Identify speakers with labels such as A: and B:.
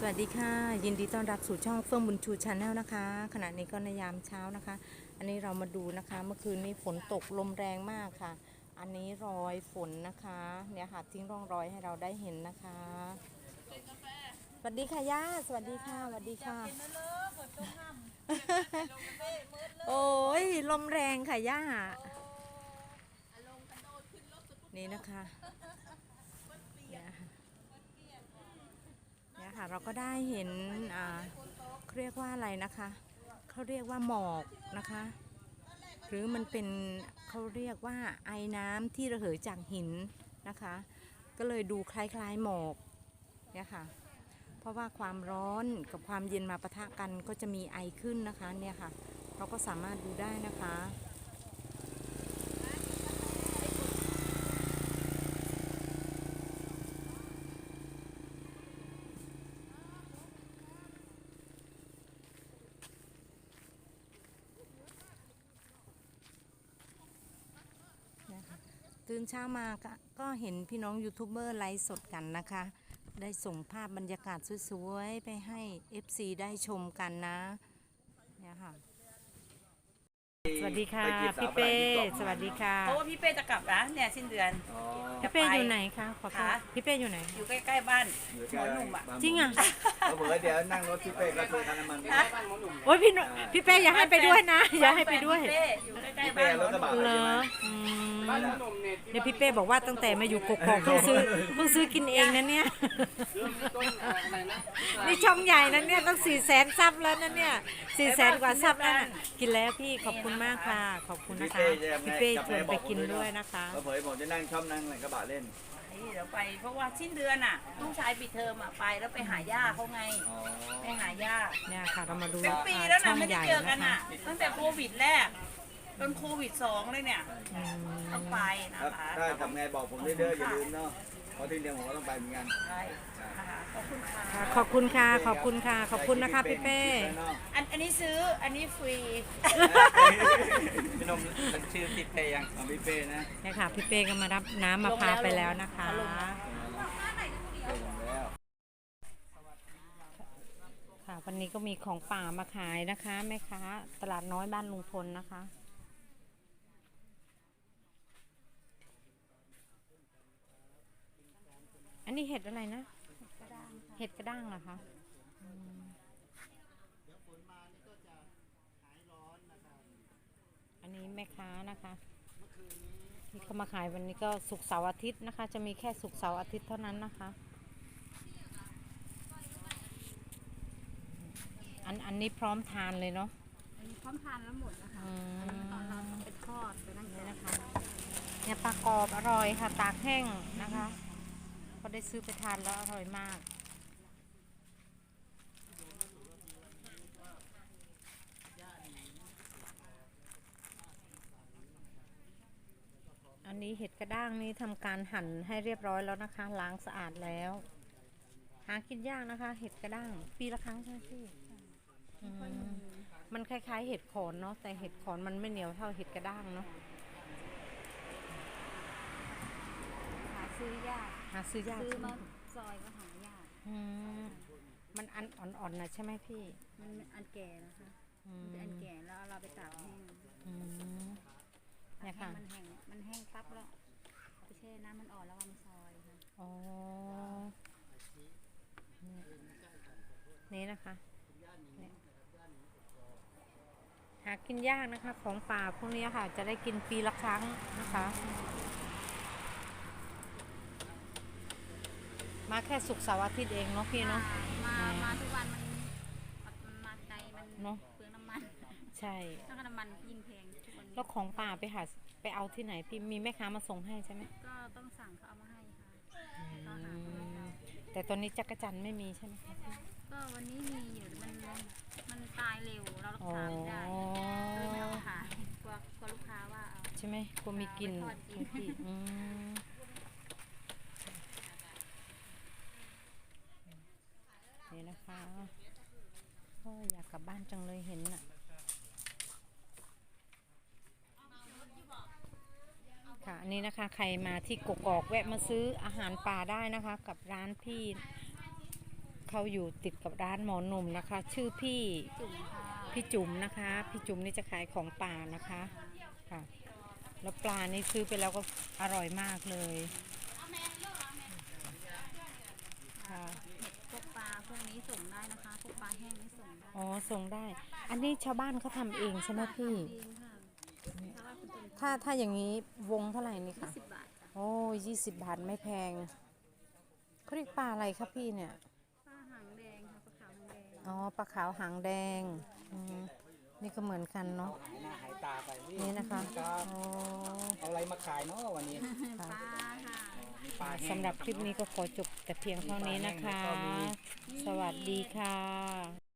A: สวัสดีค่ะ ยินดีต้อนรับสู่ช่องเฟื่องบุญชูชาแนลนะคะ ขณะนี้ก็ในยามเช้านะคะ อันนี้เรามาดูนะคะ เมื่อคืนนี้ฝนตกลมแรงมากค่ะ อันนี้รอยฝนนะคะ เนี่ยค่ะทิ้งร่องรอยให้เราได้เห็นนะคะสวัสดีค่ะย่าสวัสดีค่ะสวัสดีค่ะโอ้ยลมแรงค่ะย่านี่นะคะเนี่ยค่ะ เนี่ย ค่ะ เราก็ได้เห็นอ่าเขาเรียกว่าอะไรนะคะเขาเรียกว่าหมอกนะคะ หรือมันเป็นเขาเรียกว่าไอน้ำที่ระเหยจากหินนะคะ ก็เลยดูคล้ายๆหมอกเนี่ยค่ะ เพราะว่าความร้อนกับความเย็นมาปะทะกันก็จะมีไอขึ้นนะคะเนี่ยค่ะ เราก็สามารถดูได้นะคะ ตื่นเช้ามาก็ก็เห็นพี่น้องยูทูบเบอร์ไลฟ์สดกันนะคะ ได้ส่งภาพบรรยากาศสวยๆ ไปให้ FC ได้ชมกันนะเนี่ยค่ะ สวัสดีค่ะ
B: ไปจีบสาว
A: พี่เป้
B: ฝรั่งที่เกาะ
A: สวัสดีค่ะ
C: เพราะว่าพี่เป้จะกลับนะเนี่ยสิ้นเดือน
B: อ๋อ
A: พี่เป้อยู่ไหนคะขอโทษ
C: คะ
A: พี่เป้อยู่ไหน
C: อยู่ใกล้ๆบ้าน
B: อยู่
C: หมอหนุ่มอะ
B: บ้าน
A: จริงอะ
B: เผื่อเดี๋ยวนั่งรถพี่เป้ก็ซื้อค่าน้ำมันไปบ้านหมอหนุ่ม
A: โอ้ยพี่หนุ่มพี่เป้อย่าให้ไปด้วยนะ อย่าให้ไปด้วย
C: พี่เป้อยู่ใกล้
B: พี่
C: ๆ
B: เป้
C: บ้านหม
B: ร
C: อ
B: ถ
C: ห
B: กระ
C: นุ่ม
B: บะ
A: เหร
B: ใช่ไหม
A: ออืมเนี่ยพี่เป้บอกว่าตั้งแต่มาอยู่กกอกเพิ่งซื้อเพิ่งซื้อกินเองนะเนี่ยนี่ช่องใหญ่นะเนี่ยต้องสี่แสนซับแล้วนะเนี่ยสี่แสนกว่าซับแล้วน่ะกินแล้วพี่ขอบคุณมากค่ะ ขอบคุณนะ
B: พี่
A: คะ
B: เป้จะยังไง
A: พี่เป้
B: กลับ
A: ชวน
B: บ
A: ไป
B: อกผม
A: กินด้วยนะคะ
B: เผื่อผมจะนั่งชอบนั่งกระบะเล่น
C: นี่เดี๋ยวไปเพราะว่าสิ้นเดือนอะลูกชายปิดเทอมอะไปแล้วไปหาย่าเขาไง
B: อ๋อ
C: ไปหาย่า
A: เนี่ยค่ะเรามาดู
C: เป็นปี
A: อ่า
C: แล้ว
A: ช่
C: นะ
A: อง
C: ไม่
A: ให
C: ได้
A: ญ่
C: เจอกั
A: นะ
C: น
A: คะ
C: อะตั้งแต่โควิดแรกจนโควิดสองเลยเนี่ย
A: อืม
C: ต้องไปนะครับคะ
B: ถ้าทำไงบอกผมเด้อๆอย่าลืมเนาะเพราะที่เดียวผมก็ต้องไปเหมือนกัน
C: ใช่นะ คะขอบคุณค่ะ
A: ค่ะขอบคุณค่ะ ขอบคุณค่ะ ขอบคุณนะคะพี่เป้
C: อันอันนี้ซื้ออันนี้ฟรี
B: พี่นมตั้งชื่อพี่เป้ยังอ๋อพี่เป้นะ
A: เนี่ยค่ะพี่เป้ก็มารับน้ำมะพร้าวไปแล้วนะคะ
C: ลงแล้ว
B: เป้ลงแล้ว
A: ค่ะ วันนี้ก็มีของป่ามาขายนะคะแม่ค้าตลาดน้อยบ้านลุงพลนะคะ อันนี้เห็ดอะไรนะ เห็ดกระด้างเหรอคะอืมอันนี้แม่ค้านะคะที่เขามาขายวันนี้ก็สุกร์เสาร์อาทิตย์นะคะ จะมีแค่สุกร์เสาร์อาทิตย์เท่านั้นนะคะ อันอันนี้พร้อมทานเลยเนาะ
D: อันนี้พร้อมทานแล้วหมดนะคะ
A: อืม
D: อันนี้ตอนเราเป็นทอดไปนั่ง
A: นี่
D: แกะ
A: นะคะเนี่ยปลากรอบอร่อยค่ะ ตากแห้งนะคะ ก็ได้ซื้อไปทานแล้วอร่อยมาก เห็ดกระด้างนี้ทำการหั่นให้เรียบร้อยแล้วนะคะ ล้างสะอาดแล้ว หากินยากนะคะ เห็ดกระด้าง ปีละครั้งใช่ไหมพี่อืมมันคล้าย ๆ เห็ดขอนเนาะแต่เห็ดขอนมันไม่เหนียวเท่าเห็ดกระด้างเนาะ
D: หาซื้อยาก
A: หาซื้อยาก
D: ซื้อ
A: ใช่ไหม
D: มาซอยก็หายาก
A: อืมมันอันอ่อนๆนะใช่ไหมพี่
D: มันอันแก่นะคะ
A: อืม
D: มันเป็นอันแก่แล้วเอาเราไปตากแห้ง
A: อืม
D: ตาก
A: เนี่ย
D: แห้
A: ค่ะ
D: งมันแห้งมันแห้งปั๊บแล้วไปแช่น้ำมันอ่อนแล้วเอามาซอยค่ะ
A: อ๋อ นี่นะคะเนี่ยหากินยากนะคะ ของป่าพวกนี้ค่ะ จะได้กินปีละครั้งนะคะ มาแค่สุกร์เสาร์อาทิตย์เองเนาะพี่เนาะ
D: มา
A: อืม
D: มาทุกวันมันมันมาไกลมัน
A: เนอะ ใช่
D: แล้วก็น้ำมันยิ่งแพงทุกวันนี้
A: แล้วของป่าไปหาไปเอาที่ไหนพี่มีแม่ค้ามาส่งให้ใช่ไหม
D: ก็ต้องสั่งเขาเอามาให้ค่ะ
A: อื
D: ก็หามาให้
A: มแต่ตอนนี้จักรจันทร์ไม่มีใช่ไหมคะพี่
D: ก็วันนี้มีอยู่มันมันตายเร็วเรารัก
A: อ๋อ
D: ษาไม่ได้ก็เลยไม่เอามาขายกลัวกลัวลูกค้าว่าเอา
A: ใช่ไหมกลัวมีกลิ่น
D: เอาไปทอดกิน
A: ทุกที่อืมนี่นะคะโอ้ยอยากกลับบ้านจังเลยเห็นน่ะ ค่ะ อั นนี้นะคะ ใครมาที่กกอกแวะมาซื้ออาหารป่าได้นะคะ กับร้านพี่เขาอยู่ติดกับร้านหมอหนุ่มนะคะ ชื่อพี่
D: จุ่มค่ะ
A: พี่จุ๋มนะคะ พี่จุ๋มนี่จะขายของป่านะคะค่ะ แล้วปลานี่ซื้อไปแล้วก็อร่อยมากเลยค่ะ
D: พวกปลาพวกนี้ส่งได้นะคะพวกปลาแห้งนี่ส่งได้
A: อ๋อส่งได้ อันนี้ชาวบ้านเขาทำเองใช่ไหมพี่
D: จริงค่ะถ้าว่าคุณตุน
A: ถ้าถ้าอย่างนี้วงเท่าไหร่นี่คะ
D: สิบบาทค่ะ
A: โอ้ยี่สิบบาทไม่แพงเขาเรียกปลาอะไรครับพี่เนี่ย
D: ปลาหางแดงค่ะปลาขาวหางแดง
A: อ๋อปลาขาวหางแดงอืมนี่ก็เหมือนกันเนาะ
B: หายหน้าหายตาไป
A: นี่นะคะ
B: ครับ
A: อ๋อ
B: เอาอะไรมาขายเนาะวันนี้
D: ปลาค่ะ
B: มีปลาแห้ง
A: สำหรับคลิปนี้ก็ขอจบแต่เพียงเท่านี้นะคะ สวัสดีค่ะ